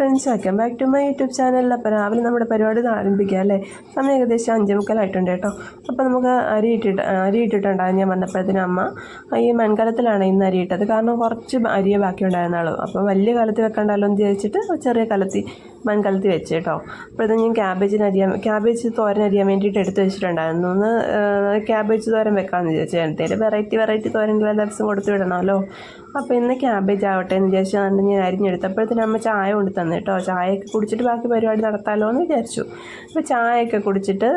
Friends welcome back to my YouTube ചാനലിൽ അപ്പോൾ രാവിലെ നമ്മുടെ പരിപാടി ആരംഭിക്കുക അല്ലേ? സമയം ഏകദേശം അഞ്ചേ മുക്കാലായിട്ടുണ്ട് കേട്ടോ. അപ്പോൾ നമുക്ക് അരി ഇട്ടിട്ട് അരി ഇട്ടിട്ടുണ്ടായി ഞാൻ വന്നപ്പോഴത്തേനും അമ്മ. ഈ മൺകലത്തിലാണ് ഇന്ന് അരി ഇട്ടത്. കാരണം കുറച്ച് അരിയെ ബാക്കി ഉണ്ടായിരുന്നുള്ളൂ അപ്പോൾ വലിയ കലത്തിൽ വെക്കണ്ടല്ലോ എന്ന് വിചാരിച്ചിട്ട് ചെറിയ കലത്തി. മൺകലത്തി വെച്ച് കേട്ടോ. അപ്പോഴത്തേക്കും ഞാൻ ക്യാബേജിന് അരിയാൻ ക്യാബേജ് തോരൻ അരിയാൻ വേണ്ടിയിട്ട് എടുത്ത് വെച്ചിട്ടുണ്ടായിരുന്നു. ഒന്ന് ക്യാബേജ് തോരൻ വെക്കാമെന്ന് വിചാരിച്ചു എന്തെങ്കിലും വെറൈറ്റി വെറൈറ്റി തോരൻ എല്ലാ ദിവസം കൊടുത്തു വിടണമല്ലോ. അപ്പോൾ ഇന്ന് ക്യാബേജ് ആവട്ടെ എന്ന് വിചാരിച്ചു ഞാൻ അരിഞ്ഞെടുത്തപ്പോഴത്തേനും അമ്മ ചായ കൊണ്ട് തന്നു കേട്ടോ. ചായയൊക്കെ കുടിച്ചിട്ട് ബാക്കി പരിപാടി നടത്താമല്ലോ എന്ന് വിചാരിച്ചു. അപ്പോൾ ചായയൊക്കെ കുടിച്ചിട്ട്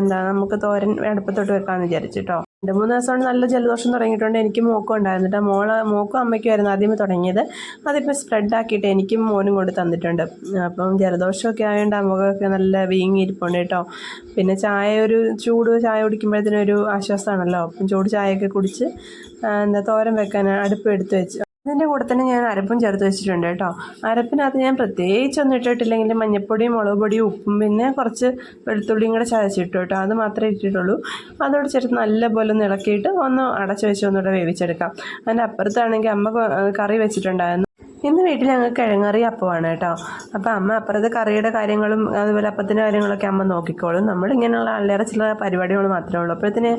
എന്താ നമുക്ക് തോരൻ അടുപ്പത്തോട്ട് വെക്കാമെന്ന് വിചാരിച്ചു കേട്ടോ. രണ്ട് മൂന്ന് ദിവസം കൊണ്ട് നല്ല ജലദോഷം തുടങ്ങിയിട്ടുണ്ട്. എനിക്ക് മോക്കും ഉണ്ടായിരുന്നു കേട്ടോ മോൾ മോക്കും അമ്മയ്ക്കുമായിരുന്നു ആദ്യമേ തുടങ്ങിയത്. അതിപ്പോൾ സ്പ്രെഡ് ആക്കിയിട്ട് എനിക്കും മോനും കൊണ്ട് തന്നിട്ടുണ്ട്. അപ്പം ജലദോഷമൊക്കെ ആയതുകൊണ്ട് അമ്മക്കൊക്കെ നല്ല വീങ്ങിയിരിപ്പുണ്ട് കേട്ടോ പിന്നെ ചായ ഒരു ചൂട് ചായ കുടിക്കുമ്പോഴത്തേനും ഒരു ആശ്വാസമാണല്ലോ അപ്പം ചൂട് ചായയൊക്കെ കുടിച്ച് എന്താ തോരൻ വെക്കാൻ അടുപ്പ് എടുത്ത് വെച്ച് അതിന്റെ കൂടെ തന്നെ ഞാൻ അരപ്പും ചേർത്ത് വെച്ചിട്ടുണ്ട് കേട്ടോ. അരപ്പിനകത്ത് ഞാൻ പ്രത്യേകിച്ചൊന്നും ഇട്ടിട്ടില്ലെങ്കിൽ മഞ്ഞപ്പൊടിയും മുളക് പൊടിയും ഉപ്പും പിന്നെ കുറച്ച് വെളുത്തുള്ളിയും കൂടെ ചതച്ചിട്ടു കേട്ടോ. അത് മാത്രമേ ഇട്ടിട്ടുള്ളൂ. അതോട് ചേർത്ത് നല്ലപോലെ ഒന്ന് ഇളക്കിയിട്ട് ഒന്ന് അടച്ചു വെച്ച് ഒന്നുകൂടെ വേവിച്ചെടുക്കാം. അതിന്റെ അപ്പുറത്താണെങ്കിൽ അമ്മ കറി വെച്ചിട്ടുണ്ടായിരുന്നു. ഇന്ന് വീട്ടിൽ ഞങ്ങൾക്ക് കിഴങ്ങറി അപ്പമാണ് കേട്ടോ. അപ്പോൾ അമ്മ അപ്പുറത്ത് കറിയുടെ കാര്യങ്ങളും അതുപോലെ അപ്പത്തിന്റെ കാര്യങ്ങളൊക്കെ അമ്മ നോക്കിക്കോളും. നമ്മൾ ഇങ്ങനെയുള്ള അല്ലേറെ ചില പരിപാടികൾ മാത്രമേ ഉള്ളൂ. അപ്പോഴത്തേന്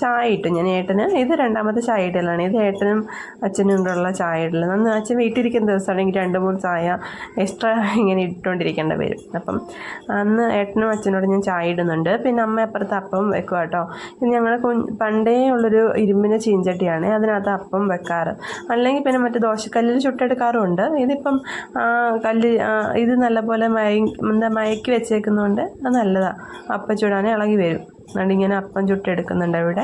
ചായ ഇട്ടു ഞാൻ ഏട്ടന്. ഇത് രണ്ടാമത്തെ ചായ ഇടലാണ്. ഇത് ഏട്ടനും അച്ഛനും കൂടെയുള്ള ചായ ഇടൽ നന്ന് അച്ഛൻ വീട്ടിലിരിക്കുന്ന ദിവസമാണെങ്കിൽ രണ്ട് മൂന്ന് ചായ എക്സ്ട്രാ ഇങ്ങനെ ഇട്ടുകൊണ്ടിരിക്കേണ്ട വരും. അപ്പം അന്ന് ഏട്ടനും അച്ഛനോട് ഞാൻ ചായ ഇടുന്നുണ്ട്. പിന്നെ അമ്മ അപ്പുറത്ത് അപ്പം വെക്കുക കേട്ടോ. ഇത് ഞങ്ങൾ പണ്ടേ ഉള്ളൊരു ഇരുമ്പിന്റെ ചീഞ്ചട്ടിയാണ് അതിനകത്ത് അപ്പം വെക്കാറ്. അല്ലെങ്കിൽ പിന്നെ മറ്റേ ദോശക്കല്ലിൽ ചുട്ടെടുക്കാറും ഉണ്ട്. ഇതിപ്പം കല്ല് ഇത് നല്ലപോലെ മയ എന്താ മയക്കി വെച്ചേക്കുന്നതുകൊണ്ട് അത് നല്ലതാണ് അപ്പം ചുടാൻ ഇളകി വരും. അതുകൊണ്ട് ഇങ്ങനെ അപ്പം ചുട്ടെടുക്കുന്നുണ്ട് അവിടെ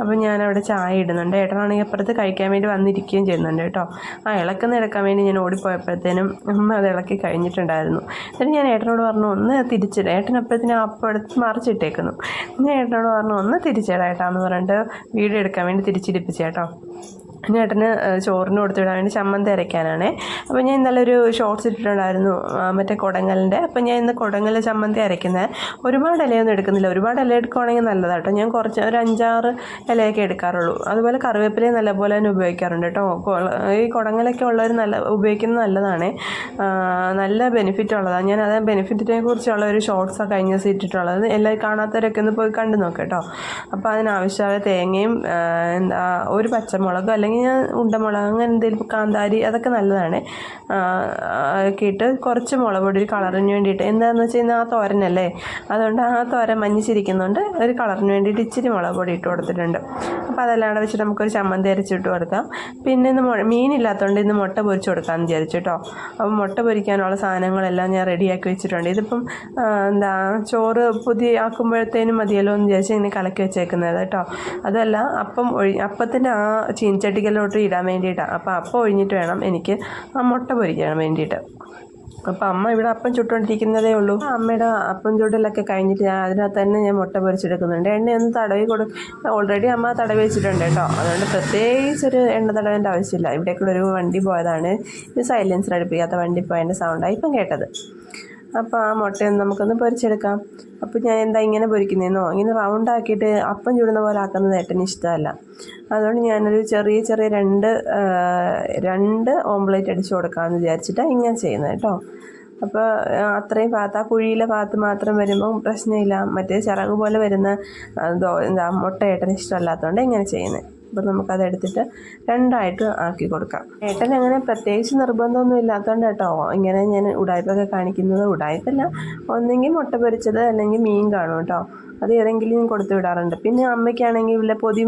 അപ്പം ഞാനവിടെ ചായ ഇടുന്നുണ്ട്. ഏട്ടനാണെങ്കിൽ അപ്പുറത്ത് കഴിക്കാൻ വേണ്ടി വന്നിരിക്കുകയും ചെയ്യുന്നുണ്ട് കേട്ടോ. ആ ഇളക്കുന്ന എടുക്കാൻ വേണ്ടി ഞാൻ ഓടിപ്പോയപ്പോഴത്തേനും അമ്മ അത് ഇളക്കി കഴിഞ്ഞിട്ടുണ്ടായിരുന്നു. എന്നിട്ട് ഞാൻ ഏട്ടനോട് പറഞ്ഞു ഒന്ന് തിരിച്ചിട ആ അപ്പം എടുത്ത് മറിച്ചിട്ടേക്കുന്നു. ഞാൻ ഏട്ടനോട് പറഞ്ഞു ഒന്ന് തിരിച്ചിടാം ഏട്ടാന്ന് പറഞ്ഞിട്ട് വീഡിയോ എടുക്കാൻ വേണ്ടി തിരിച്ചിടിപ്പിച്ചേട്ടോ ഏഹ് ചോറിന് കൊടുത്തിടാൻ വേണ്ടി ചമ്മന്തി അരയ്ക്കാനാണേ. അപ്പോൾ ഞാൻ ഇന്നലെ ഒരു ഷോർട്സ് ഇട്ടിട്ടുണ്ടായിരുന്നു മറ്റേ കുടങ്ങലിന്റെ അപ്പോൾ ഞാൻ ഇന്ന് കുടങ്ങൽ ചമ്മന്തി അരയ്ക്കുന്നത് ഒരുപാട് ഇലയൊന്നും എടുക്കുന്നില്ല. ഒരുപാട് ഇല എടുക്കുവാണെങ്കിൽ നല്ലതാട്ടോ ഞാൻ കുറച്ച് ഒരു അഞ്ചാറ് ഇലയൊക്കെ എടുക്കാറുള്ളൂ. അതുപോലെ കറിവേപ്പിലയും നല്ലപോലെ തന്നെ ഉപയോഗിക്കാറുണ്ട് കേട്ടോ ഈ കുടങ്ങലൊക്കെ ഉള്ളവർ നല്ല ഉപയോഗിക്കുന്നത് നല്ലതാണ്. നല്ല ബെനിഫിറ്റ് ഉള്ളതാണ് ഞാൻ അത് ബെനിഫിറ്റിനെ കുറിച്ചുള്ള ഒരു ഷോർട്സ് കഴിഞ്ഞ ദിവസം ഇട്ടിട്ടുള്ളത്. എല്ലാവരും കാണാത്തവരൊക്കെ ഒന്ന് പോയി കണ്ടു നോക്കാം കേട്ടോ അപ്പോൾ അതിനാവശ്യമായ തേങ്ങയും എന്താ ഒരു പച്ചമുളകും അല്ലെങ്കിൽ ഞാൻ ഉണ്ടമുളക് അങ്ങനെ എന്തെങ്കിലും കാന്താരി അതൊക്കെ നല്ലതാണ്. ഒക്കെ ഇട്ട് കുറച്ച് മുളക് പൊടി ഒരു കളറിന് വേണ്ടിയിട്ട്. എന്താണെന്ന് വെച്ച് കഴിഞ്ഞാൽ ആ തോരനല്ലേ? അതുകൊണ്ട് ആ തോരൻ മഞ്ഞിച്ചിരിക്കുന്നുണ്ട് ഒരു കളറിന് വേണ്ടിയിട്ട് ഇച്ചിരി മുളക് പൊടി ഇട്ട് കൊടുത്തിട്ടുണ്ട്. അപ്പോൾ അതെല്ലാം വെച്ചിട്ട് നമുക്കൊരു ചമ്മന്തി അരച്ചിട്ട് കൊടുക്കാം. പിന്നെ ഇന്ന് മീനില്ലാത്തതുകൊണ്ട് ഇന്ന് മുട്ട പൊരിച്ച് കൊടുക്കാമെന്ന് വിചാരിച്ചു കേട്ടോ അപ്പോൾ മുട്ട പൊരിക്കാനുള്ള സാധനങ്ങളെല്ലാം ഞാൻ റെഡിയാക്കി വെച്ചിട്ടുണ്ട്. ഇതിപ്പം എന്താ ചോറ് പുതിയ ആക്കുമ്പോഴത്തേനും മതിയല്ലോ എന്ന് വിചാരിച്ച് ഇങ്ങനെ കലക്കി വെച്ചേക്കുന്നത് കേട്ടോ അതല്ല അപ്പം ഒഴി അപ്പത്തിന്റെ ആ ചീൻചട്ടിക്കലോട്ട് ഇടാൻ വേണ്ടിയിട്ടാണ് അപ്പോൾ അപ്പം ഒഴിഞ്ഞിട്ട് വേണം എനിക്ക് ആ മുട്ട പൊരിക്കാൻ വേണ്ടിയിട്ട്. അപ്പം അമ്മ ഇവിടെ അപ്പം ചുട്ടുകൊണ്ടിരിക്കുന്നതേ ഉള്ളൂ. അമ്മയുടെ അപ്പം ചുട്ടലൊക്കെ കഴിഞ്ഞിട്ട് ഞാൻ അതിനകത്ത് തന്നെ ഞാൻ മുട്ട പൊരിച്ചെടുക്കുന്നുണ്ട്. എണ്ണയൊന്ന് തടവി കൊടുക്കും ഓൾറെഡി അമ്മ തടവി വെച്ചിട്ടുണ്ട് കേട്ടോ. അതുകൊണ്ട് പ്രത്യേകിച്ച് ഒരു എണ്ണ തടവേണ്ട ആവശ്യമില്ല. ഇവിടേക്കുള്ള ഒരു വണ്ടി പോയതാണ്. ഇത് സൈലൻസർ അടുപ്പിക്കാത്ത വണ്ടി പോയതിന്റെ സൗണ്ടാണ് ഇപ്പം കേട്ടത്. അപ്പോൾ ആ മുട്ടയൊന്ന് നമുക്കൊന്ന് പൊരിച്ചെടുക്കാം. അപ്പോൾ ഞാൻ എന്താ ഇങ്ങനെ പൊരിക്കുന്നതെന്നോ ഇങ്ങനെ റൗണ്ട് ആക്കിയിട്ട് അപ്പം ചുടുന്ന പോലെ ആക്കുന്നത് ഏട്ടന് ഇഷ്ടമല്ല. അതുകൊണ്ട് ഞാനൊരു ചെറിയ ചെറിയ രണ്ട് രണ്ട് ഓംപ്ലേറ്റ് അടിച്ചു കൊടുക്കാമെന്ന് വിചാരിച്ചിട്ടാണ് ഇങ്ങനെ ചെയ്യുന്നത് കേട്ടോ. അപ്പോൾ അത്രയും ഭാഗത്ത് ആ കുഴിയിലെ ഭാഗത്ത് മാത്രം വരുമ്പോൾ പ്രശ്നമില്ല. മറ്റേ ചിറക് പോലെ വരുന്ന എന്താ മുട്ട ഏട്ടന് ഇഷ്ടമല്ലാത്തതുകൊണ്ട് ഇങ്ങനെ ചെയ്യുന്നത്. അപ്പോൾ നമുക്കത് എടുത്തിട്ട് രണ്ടായിട്ട് ആക്കി കൊടുക്കാം. ഏട്ടൻ അങ്ങനെ പ്രത്യേകിച്ച് നിർബന്ധമൊന്നും ഇല്ലാത്തതുകൊണ്ട് കേട്ടോ ഇങ്ങനെ ഞാൻ ഉടായ്പൊക്കെ കാണിക്കുന്നത് ഉടായ്പല്ല. ഒന്നെങ്കിൽ മുട്ട പൊരിച്ചത് അല്ലെങ്കിൽ മീൻ കാണും കേട്ടോ. അത് ഏതെങ്കിലും കൊടുത്തു വിടാറുണ്ട്. പിന്നെ അമ്മയ്ക്കാണെങ്കിൽ വല്ല പൊതി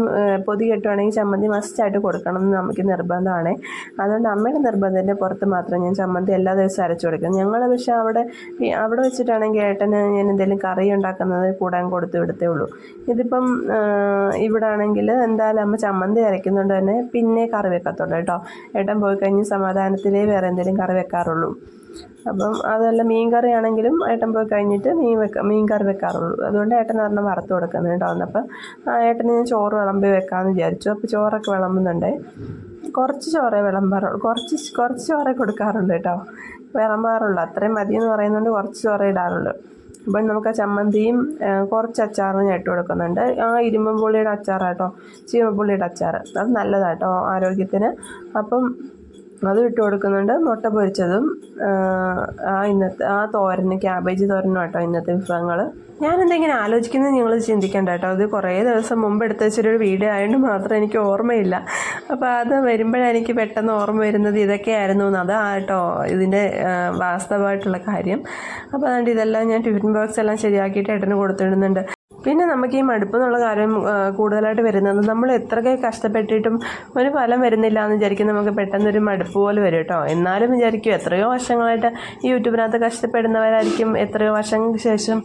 പൊതി കെട്ടുവാണെങ്കിൽ ചമ്മന്തി മസ്റ്റായിട്ട് കൊടുക്കണം എന്ന് നമുക്ക് നിർബന്ധമാണ്. അതുകൊണ്ട് അമ്മയുടെ നിർബന്ധത്തിന്റെ പുറത്ത് മാത്രം ഞാൻ ചമ്മന്തി എല്ലാ ദിവസവും അരച്ചു കൊടുക്കും. ഞങ്ങൾ പക്ഷേ അവിടെ അവിടെ വെച്ചിട്ടാണെങ്കിൽ ഏട്ടന് ഞാൻ എന്തെങ്കിലും കറി ഉണ്ടാക്കുന്നത് കൂടാൻ കൊടുത്തു വിടത്തേ ഉള്ളൂ. ഇതിപ്പം ഇവിടെ ആണെങ്കിൽ എന്തായാലും അമ്മ ചമ്മന്തി അരയ്ക്കുന്നുണ്ട് തന്നെ പിന്നെ കറി വെക്കത്തുള്ളൂ കേട്ടോ. ഏട്ടൻ പോയി കഴിഞ്ഞ് സമാധാനത്തിലേ വേറെ എന്തെങ്കിലും കറി വെക്കാറുള്ളൂ. അപ്പം അതല്ല മീൻ കറി ആണെങ്കിലും ഏട്ടൻ പോയി കഴിഞ്ഞിട്ട് മീൻ വെക്കാം മീൻ കറി വെക്കാറുള്ളൂ. അതുകൊണ്ട് ഏട്ടൻ ഒരെണ്ണം വറുത്ത് കൊടുക്കുന്നത് കേട്ടോ. ആ ഏട്ടന് ഞാൻ ചോറ് വിളമ്പി വെക്കാമെന്ന് വിചാരിച്ചു. അപ്പോൾ ചോറൊക്കെ വിളമ്പുന്നുണ്ട്. കുറച്ച് ചോറേ വിളമ്പാറുള്ളൂ. കുറച്ച് കുറച്ച് ചോറേ കൊടുക്കാറുള്ളൂ കേട്ടോ. വിളമ്പാറുള്ളൂ. അത്രയും മതി എന്ന് പറയുന്നുണ്ട് കുറച്ച് ചോറേ ഇടാറുള്ളൂ. അപ്പം നമുക്ക് ചമ്മന്തിയും കുറച്ച് അച്ചാറും ഞാൻ ഇട്ട് കൊടുക്കുന്നുണ്ട്. ആ ഇരുമ്പുള്ളിയുടെ അച്ചാറാട്ടോ ചീമപ്പുള്ളിയുടെ അച്ചാർ അത് നല്ലതാട്ടോ ആരോഗ്യത്തിന്. അപ്പം അതും ഇട്ട് കൊടുക്കുന്നുണ്ട്. മുട്ട പൊരിച്ചതും ആ, ഇന്നത്തെ ആ തോരന് ക്യാബേജ് തോരനും ഇന്നത്തെ വിഭവങ്ങൾ ഞാനെന്താ ഇങ്ങനെ ആലോചിക്കുന്നത് നിങ്ങൾ ചിന്തിക്കേണ്ട കേട്ടോ. അത് കുറേ ദിവസം മുമ്പ് എടുത്ത വെച്ചൊരു വീഡിയോ ആയതുകൊണ്ട് മാത്രം എനിക്ക് ഓർമ്മയില്ല. അപ്പോൾ അത് വരുമ്പോഴാണ് എനിക്ക് പെട്ടെന്ന് ഓർമ്മ വരുന്നത് ഇതൊക്കെയായിരുന്നു എന്ന് അതാ കേട്ടോ ഇതിന്റെ വാസ്തവമായിട്ടുള്ള കാര്യം. അപ്പോൾ അതുകൊണ്ട് ഇതെല്ലാം ഞാൻ ടിഫിൻ ബോക്സ് എല്ലാം ശരിയാക്കിയിട്ട് ഏട്ടന് കൊടുത്തിടുന്നുണ്ട്. പിന്നെ നമുക്ക് ഈ മടുപ്പ് എന്നുള്ള കാര്യം കൂടുതലായിട്ട് വരുന്നത് നമ്മൾ എത്രയൊക്കെ കഷ്ടപ്പെട്ടിട്ടും ഒരു ഫലം വരുന്നില്ല എന്ന് വിചാരിക്കും നമുക്ക് പെട്ടെന്നൊരു മടുപ്പ് പോലെ വരും കേട്ടോ. എന്നാലും വിചാരിക്കും എത്രയോ വർഷങ്ങളായിട്ട് ഈ യൂട്യൂബിനകത്ത് കഷ്ടപ്പെടുന്നവരായിരിക്കും. എത്രയോ വർഷങ്ങൾക്ക് ശേഷം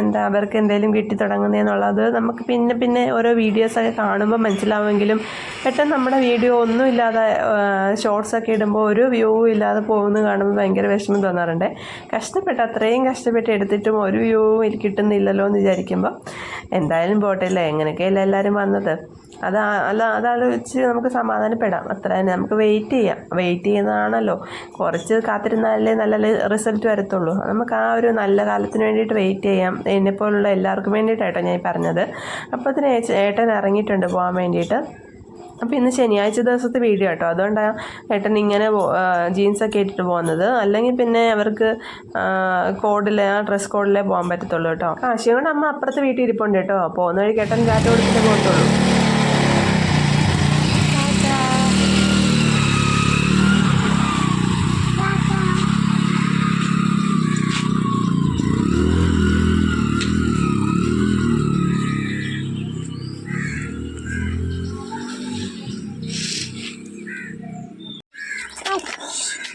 എന്താ അവർക്ക് എന്തെങ്കിലും കിട്ടി തുടങ്ങുന്നതെന്നുള്ളത് നമുക്ക് പിന്നെ പിന്നെ ഓരോ വീഡിയോസൊക്കെ കാണുമ്പോൾ മനസ്സിലാവുമെങ്കിലും പെട്ടെന്ന് നമ്മുടെ വീഡിയോ ഒന്നുമില്ലാതെ ഷോർട്സൊക്കെ ഇടുമ്പോൾ ഒരു വ്യൂ ഇല്ലാതെ പോകുന്നത് കാണുമ്പോൾ ഭയങ്കര വിഷമം തോന്നാറുണ്ട്. കഷ്ടപ്പെട്ട് അത്രയും കഷ്ടപ്പെട്ട് എടുത്തിട്ടും ഒരു വ്യൂ കിട്ടുന്നില്ലല്ലോ എന്ന് വിചാരിക്കുമ്പോൾ എന്തായാലും പോട്ടില്ല? എങ്ങനെയൊക്കെയല്ല എല്ലാവരും വന്നത്? അത് അല്ല അതാലോചിച്ച് നമുക്ക് സമാധാനപ്പെടാം. അത്ര തന്നെ. നമുക്ക് വെയിറ്റ് ചെയ്യാം. വെയിറ്റ് ചെയ്യുന്നതാണല്ലോ. കുറച്ച് കാത്തിരുന്നാലേ നല്ല റിസൾട്ട് വരത്തുള്ളൂ. നമുക്ക് ആ ഒരു നല്ല കാലത്തിന് വേണ്ടിയിട്ട് വെയിറ്റ് ചെയ്യാം. എന്നെപ്പോലുള്ള എല്ലാവർക്കും വേണ്ടിയിട്ടായിട്ടോ ഞാൻ പറഞ്ഞത്. അപ്പോൾ അതിന് ഏട്ടൻ ഇറങ്ങിയിട്ടുണ്ട് പോകാൻ വേണ്ടിയിട്ട്. അപ്പോൾ ഇന്ന് ശനിയാഴ്ച ദിവസത്തെ വീഡിയോ കേട്ടോ അതുകൊണ്ടാണ് ഏട്ടൻ ഇങ്ങനെ ജീൻസൊക്കെ ഇട്ടിട്ട് പോകുന്നത്. അല്ലെങ്കിൽ പിന്നെ അവർക്ക് കോഡിലെ ആ ഡ്രസ് കോഡിലേ പോകാൻ പറ്റത്തുള്ളൂ കേട്ടോ. കാശിയും കൊണ്ട് അമ്മ അപ്പുറത്തെ വീട്ടിൽ ഇരിപ്പുണ്ട് കേട്ടോ. പോകുന്ന വഴി കേട്ടൻ കാറ്റ് കൊടുത്തിട്ട് പോകത്തുള്ളൂ.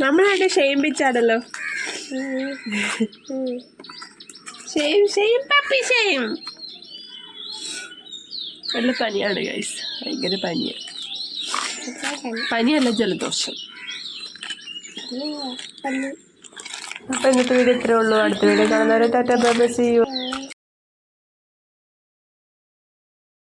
നമ്മളായിട്ട് ഷെയിം പിച്ചാടല്ലോ. ഷെയിം ഷെയിം പപ്പി ഷെയിം നല്ല പനിയാണ് ഗൈസ് ഭയങ്കര പനിയാണ് പനിയല്ല ജലദോഷം. അപ്പോൾ ഇന്നത്തെ വീഡിയോ ഇത്രേ ഉള്ളൂ. അടുത്ത വീഡിയോ കാണുന്നവരെ ടാറ്റാ ബൈ സി യു